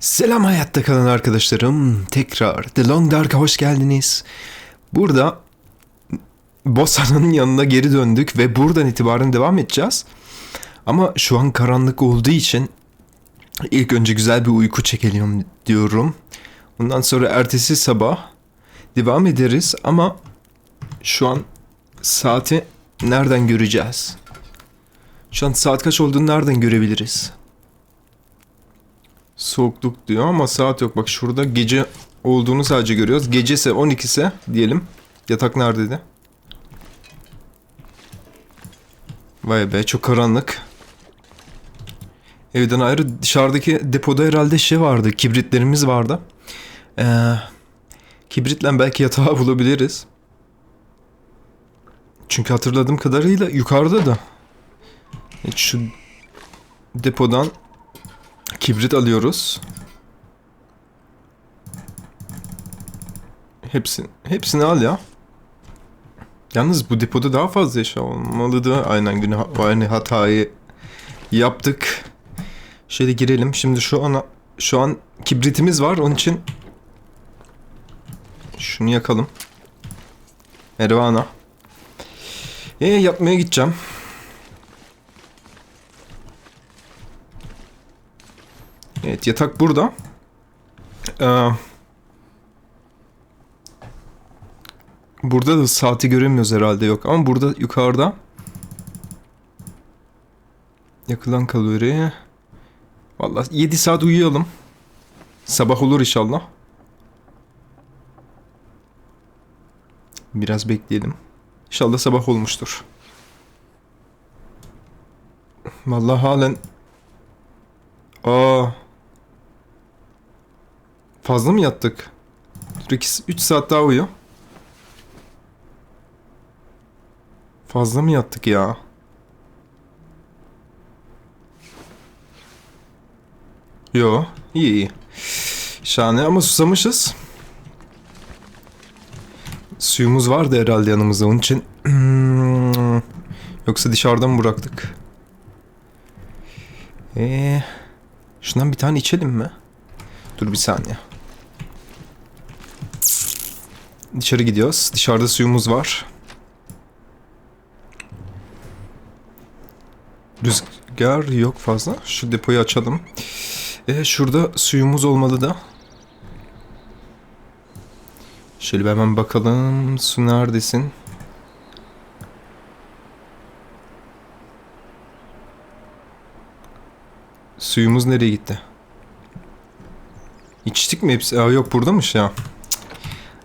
Selam hayatta kalan arkadaşlarım. Tekrar The Long Dark'a hoş geldiniz. Burada Bosa'nın yanına geri döndük ve buradan itibaren devam edeceğiz. Ama şu an karanlık olduğu için ilk önce güzel bir uyku çekelim diyorum. Ondan sonra ertesi sabah devam ederiz ama şu an saati nereden göreceğiz? Şu an saat kaç olduğunu nereden görebiliriz? Soğukluk diyor ama saat yok. Bak şurada gece olduğunu sadece görüyoruz. Gece ise 12 ise diyelim. Yatak neredeydi? Vay be çok karanlık. Evden ayrı dışarıdaki depoda herhalde şey vardı. Kibritlerimiz vardı. Ee, kibritle belki yatağı bulabiliriz. Çünkü hatırladığım kadarıyla yukarıda da. Şu depodan Kibrit alıyoruz. Hepsini, hepsini al ya. Yalnız bu depoda daha fazla eşya olmalıdı. Aynen günü aynı hatayı yaptık. Şöyle girelim. Şimdi şu an şu an kibritimiz var. Onun için şunu yakalım. Merhaba ana. E yapmaya gideceğim. Evet yatak burada. Ee, burada da saati göremiyoruz herhalde yok ama burada yukarıda yakılan kalori Vallahi 7 saat uyuyalım. Sabah olur inşallah. Biraz bekleyelim. İnşallah sabah olmuştur. Vallahi halen Aa. Fazla mı yattık? 3 saat daha uyu. Fazla mı yattık ya? Yo, iyi iyi. Şahane ama susamışız. Suyumuz vardı herhalde yanımızda onun için. Yoksa dışarıdan bıraktık? Eee... Şundan bir tane içelim mi? Dur bir saniye. Dışarı gidiyoruz. Dışarıda suyumuz var. Rüzgar yok fazla. Şu depoyu açalım. Ee, şurada suyumuz olmalı da. Şöyle bir hemen bakalım. Su neredesin? Suyumuz nereye gitti? İçtik mi hepsi? Aa, yok buradamış ya.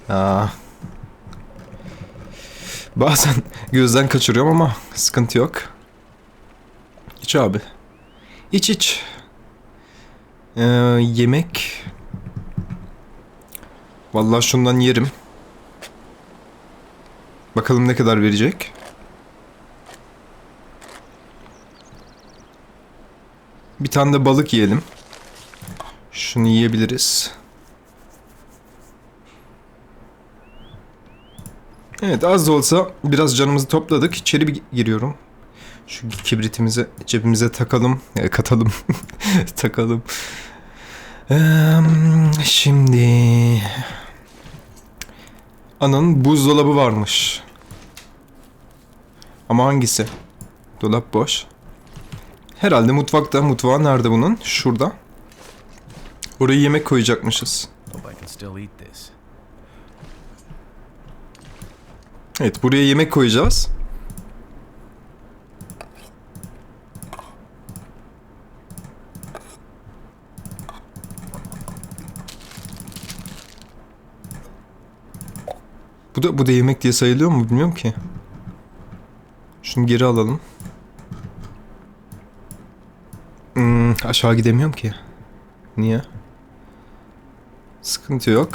Aa. Bazen gözden kaçırıyorum ama sıkıntı yok. İç abi. İç iç. Ee, yemek. Vallahi şundan yerim. Bakalım ne kadar verecek. Bir tane de balık yiyelim. Şunu yiyebiliriz. Evet az da olsa biraz canımızı topladık. İçeri bir giriyorum. Şu kibritimizi cebimize takalım. E, katalım. takalım. Ee, şimdi... Ananın buzdolabı varmış. Ama hangisi? Dolap boş. Herhalde mutfakta. Mutfağı nerede bunun? Şurada. Oraya yemek koyacakmışız. Evet buraya yemek koyacağız. Bu da bu da yemek diye sayılıyor mu bilmiyorum ki. Şunu geri alalım. Hmm, aşağı gidemiyorum ki. Niye? Sıkıntı yok.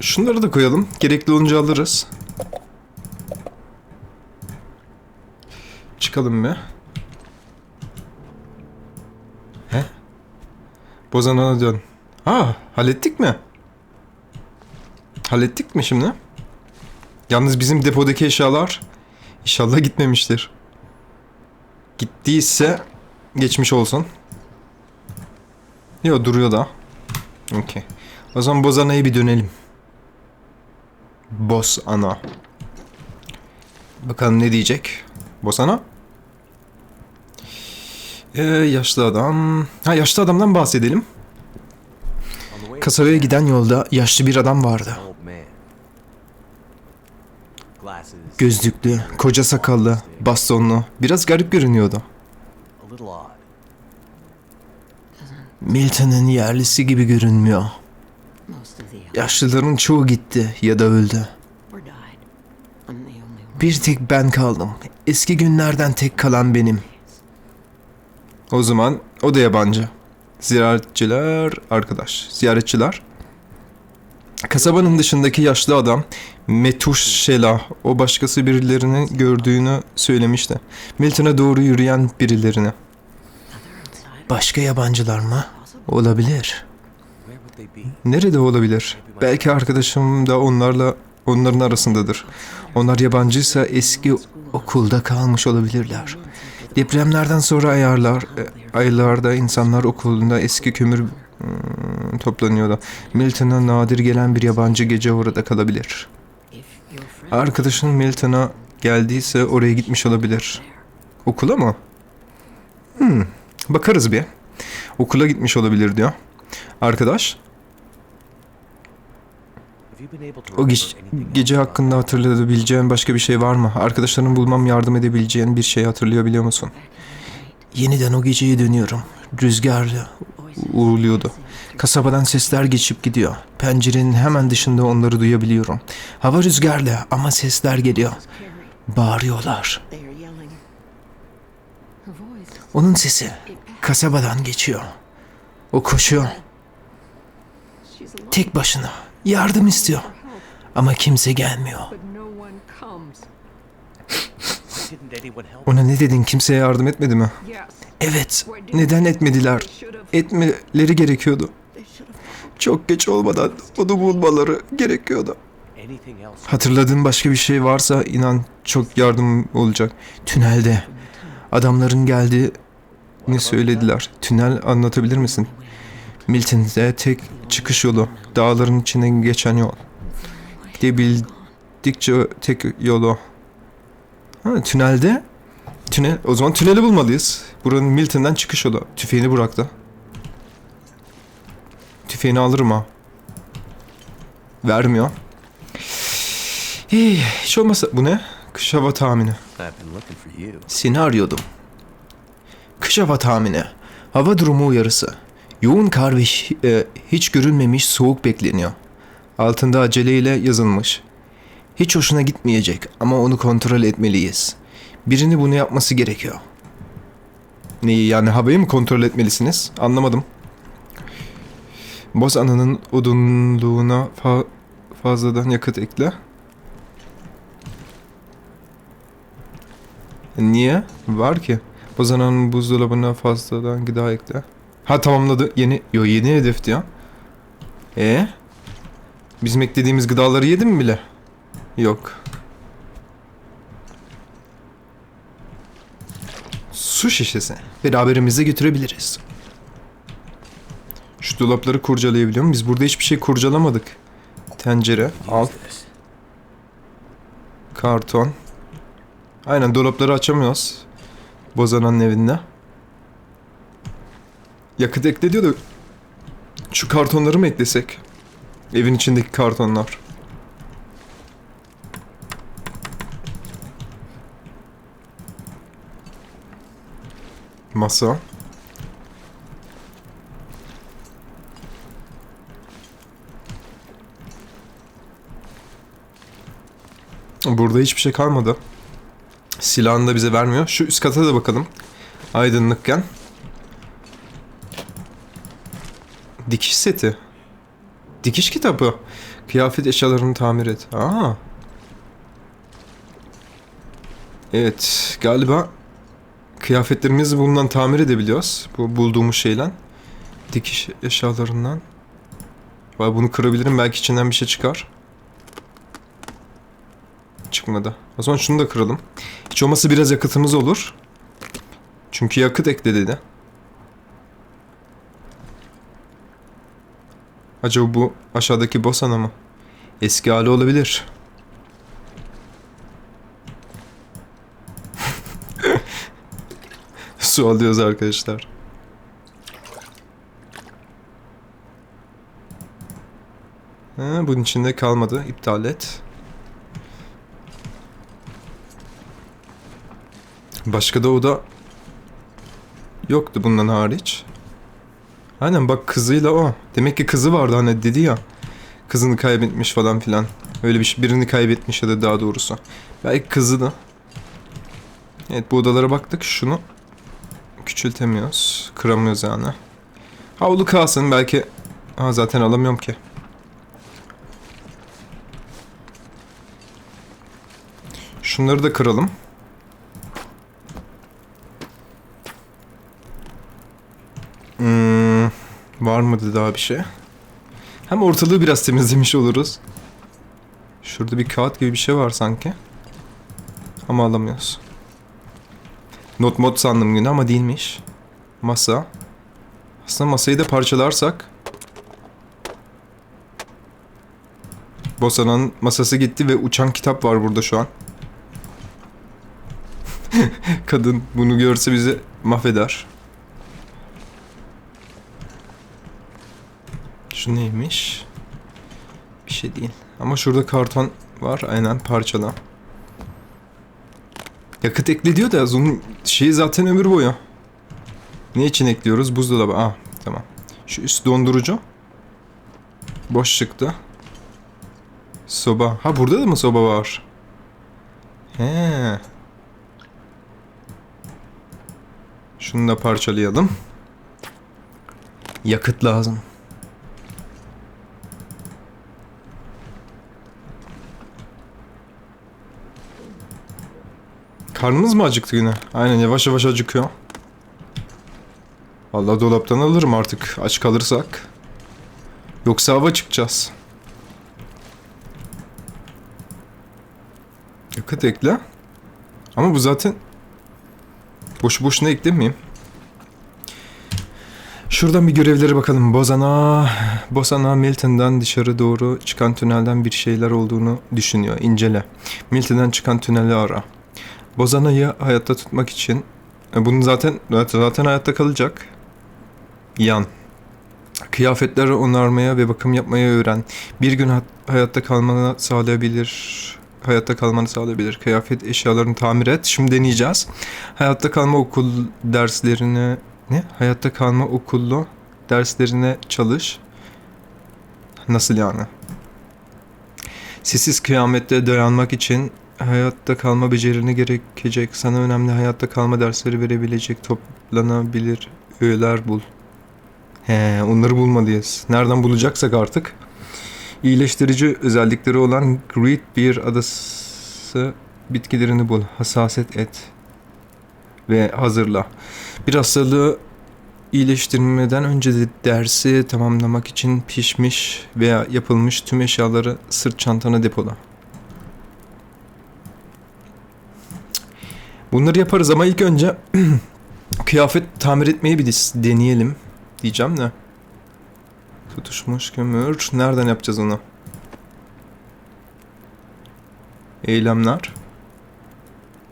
Şunları da koyalım. Gerekli olunca alırız. Çıkalım bir. He? Bozan'a dön. Ha, hallettik mi? Hallettik mi şimdi? Yalnız bizim depodaki eşyalar inşallah gitmemiştir. Gittiyse geçmiş olsun. Yok duruyor da. Okey. O zaman Boz Ana'ya bir dönelim. Boz Ana. Bakalım ne diyecek. Boz Ana. Ee, yaşlı adam. Ha yaşlı adamdan bahsedelim. Kasabaya giden yolda yaşlı bir adam vardı. Gözlüklü, koca sakallı, bastonlu, biraz garip görünüyordu. Milton'ın yerlisi gibi görünmüyor. Yaşlıların çoğu gitti ya da öldü. Bir tek ben kaldım. Eski günlerden tek kalan benim. O zaman o da yabancı. Ziyaretçiler arkadaş. Ziyaretçiler. Kasabanın dışındaki yaşlı adam Metuşela o başkası birilerini gördüğünü söylemişti. Milton'a doğru yürüyen birilerini. Başka yabancılar mı? Olabilir. Nerede olabilir? Belki arkadaşım da onlarla onların arasındadır. Onlar yabancıysa eski okulda kalmış olabilirler. Depremlerden sonra ayarlar, e, aylarda insanlar okulunda eski kömür hmm, toplanıyordu. Milton'a nadir gelen bir yabancı gece orada kalabilir. Arkadaşın Milton'a geldiyse oraya gitmiş olabilir. Okula mı? Hmm, bakarız bir. Okula gitmiş olabilir diyor. Arkadaş, o gece else hakkında hatırlayabileceğin başka bir şey var mı? Arkadaşlarını bulmam yardım edebileceğin bir şey hatırlayabiliyor musun? Yeniden o geceye dönüyorum. Rüzgarlı uğurluyordu. Kasabadan sesler geçip gidiyor. Pencerenin hemen dışında onları duyabiliyorum. Hava rüzgarlı ama sesler geliyor. Bağırıyorlar. Onun sesi kasabadan geçiyor. O koşuyor. Tek başına. Yardım istiyor. Ama kimse gelmiyor. Ona ne dedin? Kimseye yardım etmedi mi? Evet. Neden etmediler? Etmeleri gerekiyordu. Çok geç olmadan onu bulmaları gerekiyordu. Hatırladığın başka bir şey varsa inan çok yardım olacak. Tünelde adamların geldiğini söylediler. Tünel anlatabilir misin? Milton'de tek çıkış yolu. Dağların içinden geçen yol. Gidebildikçe tek yolu. Ha, tünelde? Tünel. O zaman tüneli bulmalıyız. Buranın Milton'dan çıkış yolu. Tüfeğini bıraktı. Tüfeğini alırım ha. Vermiyor. Hey, hiç olmazsa bu ne? Kış hava tahmini. Seni arıyordum. Kış hava tahmini. Hava durumu uyarısı. Yoğun kar ve e, hiç görülmemiş soğuk bekleniyor. Altında aceleyle yazılmış. Hiç hoşuna gitmeyecek ama onu kontrol etmeliyiz. Birini bunu yapması gerekiyor. Neyi yani havayı mı kontrol etmelisiniz? Anlamadım. Boz ananın odunluğuna fa- fazladan yakıt ekle. Niye? Var ki. Bozana'nın buzdolabına fazladan gıda ekle. Ha tamamladı. Yeni, yo yeni hedef diyor. E Bizim eklediğimiz gıdaları yedin mi bile? Yok. Su şişesi. Beraberimizde götürebiliriz. Şu dolapları kurcalayabiliyor muyum? Biz burada hiçbir şey kurcalamadık. Tencere, al, karton. Aynen dolapları açamıyoruz. Bozana'nın evinde. Yakıt ekle diyor da şu kartonları mı eklesek? Evin içindeki kartonlar. Masa. Burada hiçbir şey kalmadı. Silahını da bize vermiyor. Şu üst kata da bakalım. Aydınlıkken. Dikiş seti. Dikiş kitabı. Kıyafet eşyalarını tamir et. Aa. Evet, galiba kıyafetlerimizi bundan tamir edebiliyoruz. Bu bulduğumuz şeyle. Dikiş eşyalarından. Vay bunu kırabilirim belki içinden bir şey çıkar. çıkmadı. O zaman şunu da kıralım. Hiç olmazsa biraz yakıtımız olur. Çünkü yakıt ekle dedi. Acaba bu aşağıdaki boss ana mı? Eski hali olabilir. Su alıyoruz arkadaşlar. Ha, bunun içinde kalmadı. İptal et. Başka da oda yoktu bundan hariç. Aynen bak kızıyla o. Demek ki kızı vardı hani dedi ya. Kızını kaybetmiş falan filan. Öyle bir şey birini kaybetmiş ya da daha doğrusu. Belki kızı da. Evet bu odalara baktık. Şunu küçültemiyoruz. Kıramıyoruz yani. Havlu kalsın belki. Ha zaten alamıyorum ki. Şunları da kıralım. Hmm, var mıydı daha bir şey? Hem ortalığı biraz temizlemiş oluruz. Şurada bir kağıt gibi bir şey var sanki. Ama alamıyoruz. Not mod sandım yine ama değilmiş. Masa. Aslında masayı da parçalarsak. Bosana'nın masası gitti ve uçan kitap var burada şu an. Kadın bunu görse bizi mahveder. Şu neymiş? Bir şey değil. Ama şurada karton var. Aynen parçala. Yakıt ekle diyor da onun şeyi zaten ömür boyu. Ne için ekliyoruz? Buzdolabı. Ah tamam. Şu üst dondurucu. Boş çıktı. Soba. Ha burada da mı soba var? He. Şunu da parçalayalım. Yakıt lazım. Karnımız mı acıktı yine? Aynen yavaş yavaş acıkıyor. Vallahi dolaptan alırım artık aç kalırsak. Yoksa hava çıkacağız. Yakıt ekle. Ama bu zaten boş boşuna eklemeyeyim. Şuradan bir görevlere bakalım. Bozana, Bosana Milton'dan dışarı doğru çıkan tünelden bir şeyler olduğunu düşünüyor. İncele. Milton'dan çıkan tüneli ara. Bozana'yı hayatta tutmak için e, bunun zaten zaten hayatta kalacak. Yan. Kıyafetleri onarmaya ve bakım yapmayı öğren. Bir gün hayatta kalmanı sağlayabilir. Hayatta kalmanı sağlayabilir. Kıyafet eşyalarını tamir et. Şimdi deneyeceğiz. Hayatta kalma okul derslerine ne? Hayatta kalma okullu derslerine çalış. Nasıl yani? Sessiz kıyamette dayanmak için hayatta kalma becerini gerekecek. Sana önemli hayatta kalma dersleri verebilecek toplanabilir öğeler bul. He, onları bulmalıyız. Nereden bulacaksak artık. İyileştirici özellikleri olan Great bir adası bitkilerini bul. Hassasiyet et. Ve hazırla. Bir hastalığı iyileştirmeden önce de dersi tamamlamak için pişmiş veya yapılmış tüm eşyaları sırt çantana depola. Bunları yaparız ama ilk önce kıyafet tamir etmeyi bir de- deneyelim diyeceğim de. Tutuşmuş kömür. Nereden yapacağız onu? Eylemler.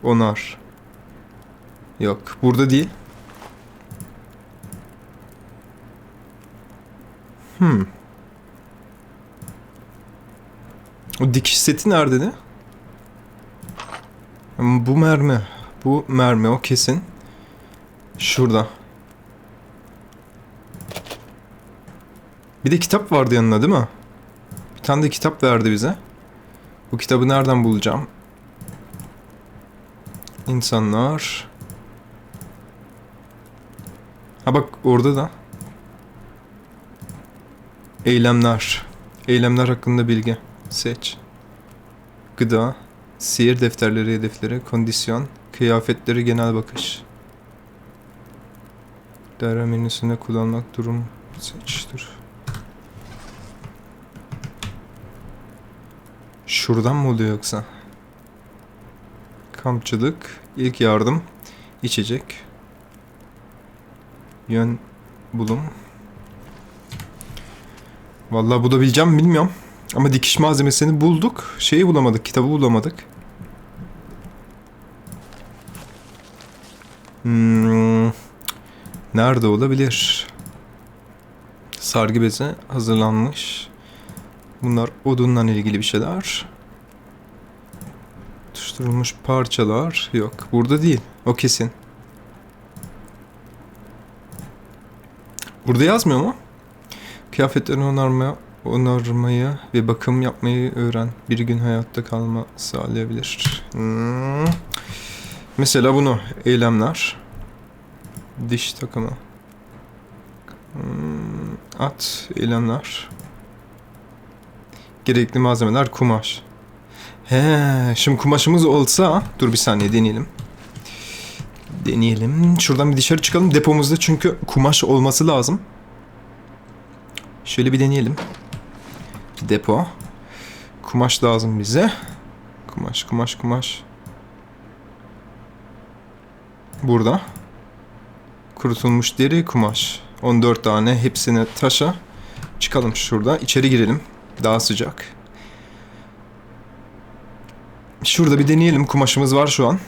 Onar. Yok. Burada değil. Hmm. O dikiş seti nerede de? Hmm, Bu mermi. Bu mermi o kesin. Şurada. Bir de kitap vardı yanına değil mi? Bir tane de kitap verdi bize. Bu kitabı nereden bulacağım? İnsanlar. Ha bak orada da. Eylemler. Eylemler hakkında bilgi. Seç. Gıda. Sihir defterleri hedefleri. Kondisyon. Kıyafetleri genel bakış. Dara menüsünde kullanmak durum. Seç. Dur. Şuradan mı oluyor yoksa? Kampçılık, ilk yardım, içecek, yön bulum. Vallahi bulabileceğim mi bilmiyorum. Ama dikiş malzemesini bulduk. Şeyi bulamadık, kitabı bulamadık. Hmm, nerede olabilir? Sargı bezi hazırlanmış. Bunlar odunla ilgili bir şeyler. Tutuşturulmuş parçalar yok. Burada değil. O kesin. Burada yazmıyor mu? Kıyafetlerini onarmaya, onarmayı ve bakım yapmayı öğren. Bir gün hayatta kalma sağlayabilir. Hmm. Mesela bunu eylemler. Diş takımı. Hmm, at eylemler. Gerekli malzemeler kumaş. He, şimdi kumaşımız olsa dur bir saniye deneyelim. Deneyelim. Şuradan bir dışarı çıkalım. Depomuzda çünkü kumaş olması lazım. Şöyle bir deneyelim. Depo. Kumaş lazım bize. Kumaş, kumaş, kumaş. Burada. Kurutulmuş deri, kumaş. 14 tane hepsini taşa. Çıkalım şurada. İçeri girelim. Daha sıcak. Şurada bir deneyelim. Kumaşımız var şu an.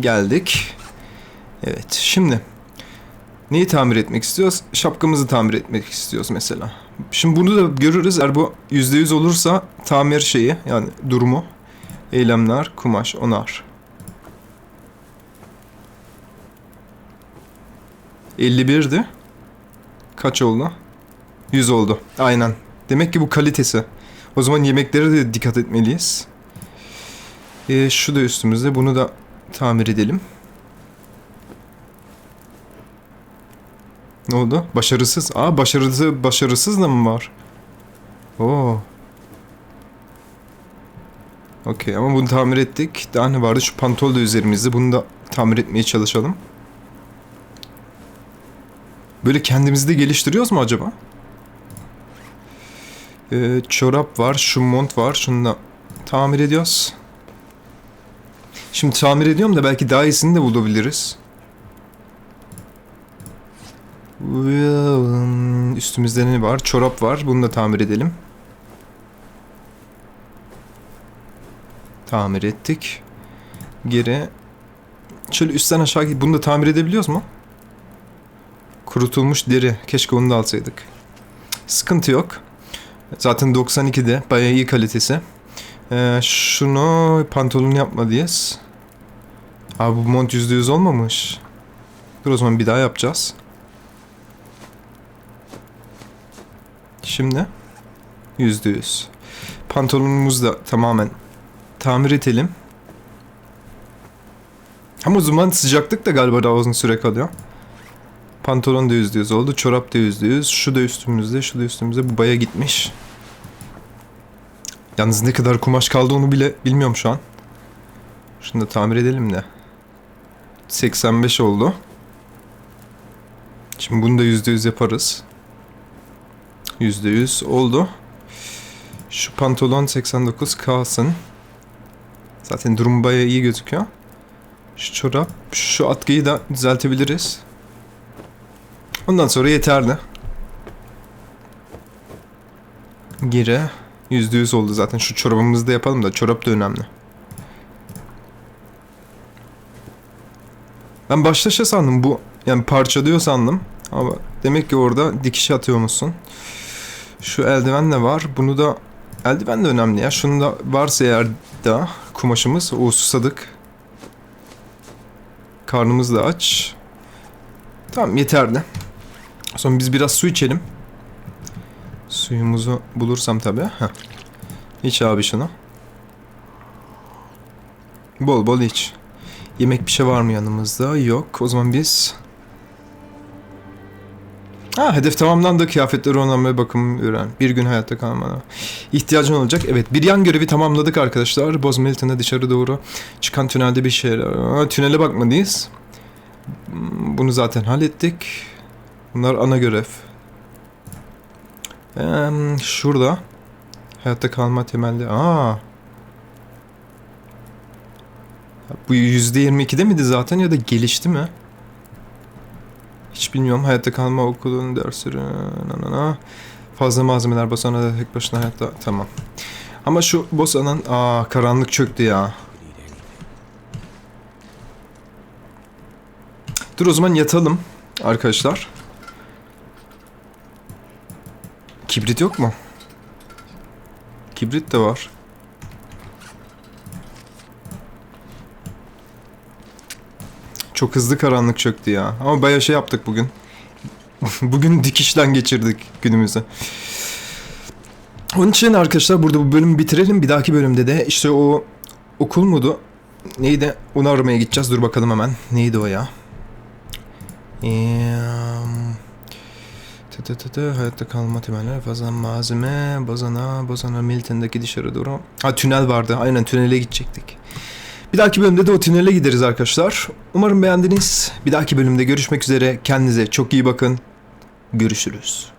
Geldik. Evet. Şimdi neyi tamir etmek istiyoruz? Şapkamızı tamir etmek istiyoruz mesela. Şimdi bunu da görürüz. Eğer bu %100 olursa tamir şeyi yani durumu eylemler, kumaş, onar. 51'di. Kaç oldu? 100 oldu. Aynen. Demek ki bu kalitesi. O zaman yemeklere de dikkat etmeliyiz. Ee, şu da üstümüzde. Bunu da tamir edelim. Ne oldu? Başarısız. Aa başarısı başarısız da mı var? Oo. Okey ama bunu tamir ettik. Daha ne vardı? Şu pantol da üzerimizde. Bunu da tamir etmeye çalışalım. Böyle kendimizi de geliştiriyoruz mu acaba? Ee, çorap var, şu mont var. Şunu da tamir ediyoruz. Şimdi tamir ediyorum da belki daha iyisini de bulabiliriz. Üstümüzde ne var? Çorap var. Bunu da tamir edelim. Tamir ettik. Geri. Şöyle üstten aşağı. Bunu da tamir edebiliyoruz mu? Kurutulmuş deri. Keşke onu da alsaydık. Sıkıntı yok. Zaten 92'de. Bayağı iyi kalitesi. Ee, şunu pantolon yapma diyez. Abi bu mont %100 olmamış. Dur o zaman bir daha yapacağız. Şimdi %100. Pantolonumuzu da tamamen tamir edelim. Ama o zaman sıcaklık da galiba daha uzun süre kalıyor. Pantolon da %100 oldu. Çorap da %100. Şu da üstümüzde, şu da üstümüzde. Bu baya gitmiş. Yalnız ne kadar kumaş kaldı onu bile bilmiyorum şu an. Şunu da tamir edelim de. 85 oldu. Şimdi bunu da %100 yaparız. %100 oldu. Şu pantolon 89 kalsın. Zaten durum bayağı iyi gözüküyor. Şu çorap, şu atkıyı da düzeltebiliriz. Ondan sonra yeterli. Geri %100 oldu zaten. Şu çorabımızı da yapalım da çorap da önemli. Ben başta şey sandım bu yani parçalıyor sandım. Ama demek ki orada dikiş atıyor musun? Şu eldiven de var. Bunu da eldiven de önemli ya. Şunu da varsa eğer da kumaşımız o susadık. Karnımız da aç. Tamam yeterli. Sonra biz biraz su içelim. Suyumuzu bulursam tabii. İç abi şunu. Bol bol iç. Yemek bir şey var mı yanımızda? Yok. O zaman biz... Ha hedef tamamlandı. Kıyafetleri onarmaya bakım öğren. Bir gün hayatta kalmana. İhtiyacın olacak. Evet bir yan görevi tamamladık arkadaşlar. Boz Milton'a dışarı doğru çıkan tünelde bir. Aa, tünele bakmalıyız. Hmm, Bunu zaten hallettik. Bunlar ana görev. Ee, şurada. Hayatta kalma temelli. Aa. Bu %22'de miydi zaten ya da gelişti mi? Hiç bilmiyorum. Hayatta kalma okulun dersleri. Na. Fazla malzemeler basana da tek başına hayatta. Tamam. Ama şu Bosa'nın aa karanlık çöktü ya. Dur o zaman yatalım arkadaşlar. Kibrit yok mu? Kibrit de var. Çok hızlı karanlık çöktü ya. Ama bayağı şey yaptık bugün. bugün dikişten geçirdik günümüzü. Onun için arkadaşlar burada bu bölümü bitirelim. Bir dahaki bölümde de işte o okul mudu? Neydi? Onu aramaya gideceğiz. Dur bakalım hemen. Neydi o ya? Eee, tı tı tı tı, hayatta kalma temeller fazla malzeme bozana bozana Milton'daki dışarı doğru. Ha tünel vardı aynen tünele gidecektik. Bir dahaki bölümde de o tünele gideriz arkadaşlar. Umarım beğendiniz. Bir dahaki bölümde görüşmek üzere. Kendinize çok iyi bakın. Görüşürüz